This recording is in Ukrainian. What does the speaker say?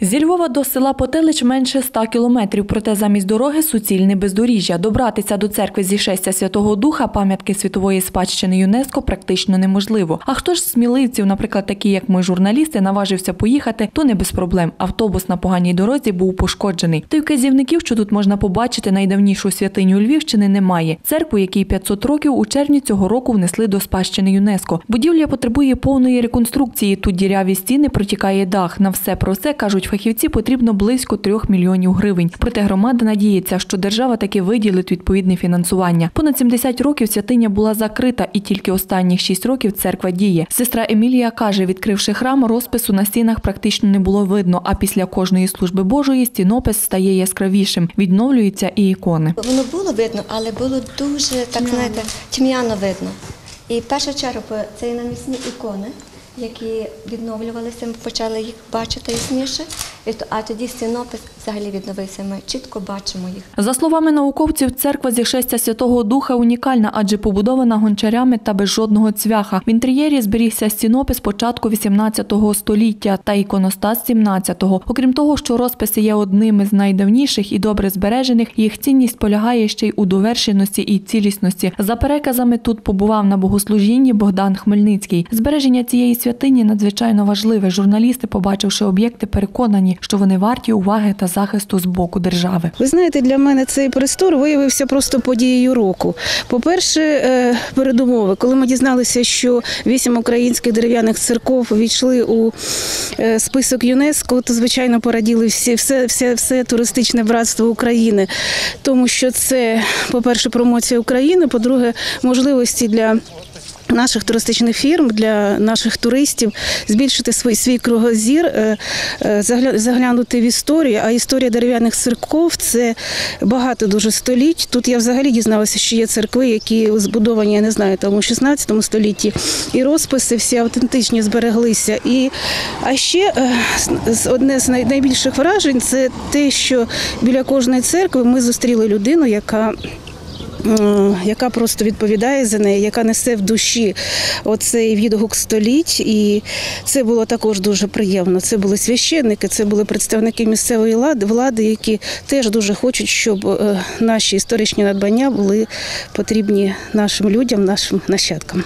Зі Львова до села Потелич менше 100 кілометрів, проте замість дороги суцільне бездоріжжя. Добратися до церкви зі шестя Святого Духа, пам'ятки світової спадщини ЮНЕСКО, практично неможливо. А хто ж сміливців, наприклад, такі як ми, журналісти, наважився поїхати, то не без проблем. Автобус на поганій дорозі був пошкоджений. Та й вказівників, що тут можна побачити найдавнішу святиню Львівщини, немає. Церкву, якій 500 років, у червні цього року внесли до спадщини ЮНЕСКО. Будівля потребує повної реконструкції. Тут діряві стіни протікає дах. На все про це кажуть фахівці, потрібно близько трьох мільйонів гривень. Проте громада надіється, що держава таки виділить відповідне фінансування. Понад 70 років святиня була закрита, і тільки останніх 6 років церква діє. Сестра Емілія каже, відкривши храм, розпису на стінах практично не було видно. А після кожної служби Божої стінопис стає яскравішим. Відновлюються і ікони. Воно було видно, але було дуже так знаєте, тьмяно видно. І в першу чергу це є намісні ікони, які відновлювалися, ми почали їх бачити ясніше. А тоді стінопис взагалі відновився. Ми чітко бачимо їх. За словами науковців, церква зі шестя Святого Духа унікальна, адже побудована гончарями та без жодного цвяха. В інтер'єрі зберігся стінопис початку 18 століття та іконостас 17-го. Окрім того, що розписи є одним із найдавніших і добре збережених, їх цінність полягає ще й у довершеності і цілісності. За переказами тут побував на богослужінні Богдан Хмельницький. Збереження цієї святині надзвичайно важливе. Журналісти, побачивши об'єкти, переконані, що вони варті уваги та захисту з боку держави. Ви знаєте, для мене цей престор виявився просто подією року. По-перше, е, передумови, коли ми дізналися, що вісім українських дерев'яних церков війшли у е, список ЮНЕСКО, то звичайно пораділи всі все, все, все туристичне братство України, тому що це, по-перше, промоція України, по-друге, можливості для. Наших туристичних фірм для наших туристів збільшити свій свій кругозір, е, е, заглянути в історію. А історія дерев'яних церков це багато дуже століть. Тут я взагалі дізналася, що є церкви, які збудовані, я не знаю, там у 16 столітті, і розписи всі автентичні збереглися. І а ще е, одне з найбільших вражень це те, що біля кожної церкви ми зустріли людину, яка яка просто відповідає за неї, яка несе в душі оцей відгук століть. І це було також дуже приємно. Це були священники, це були представники місцевої влади, які теж дуже хочуть, щоб е, наші історичні надбання були потрібні нашим людям, нашим нащадкам.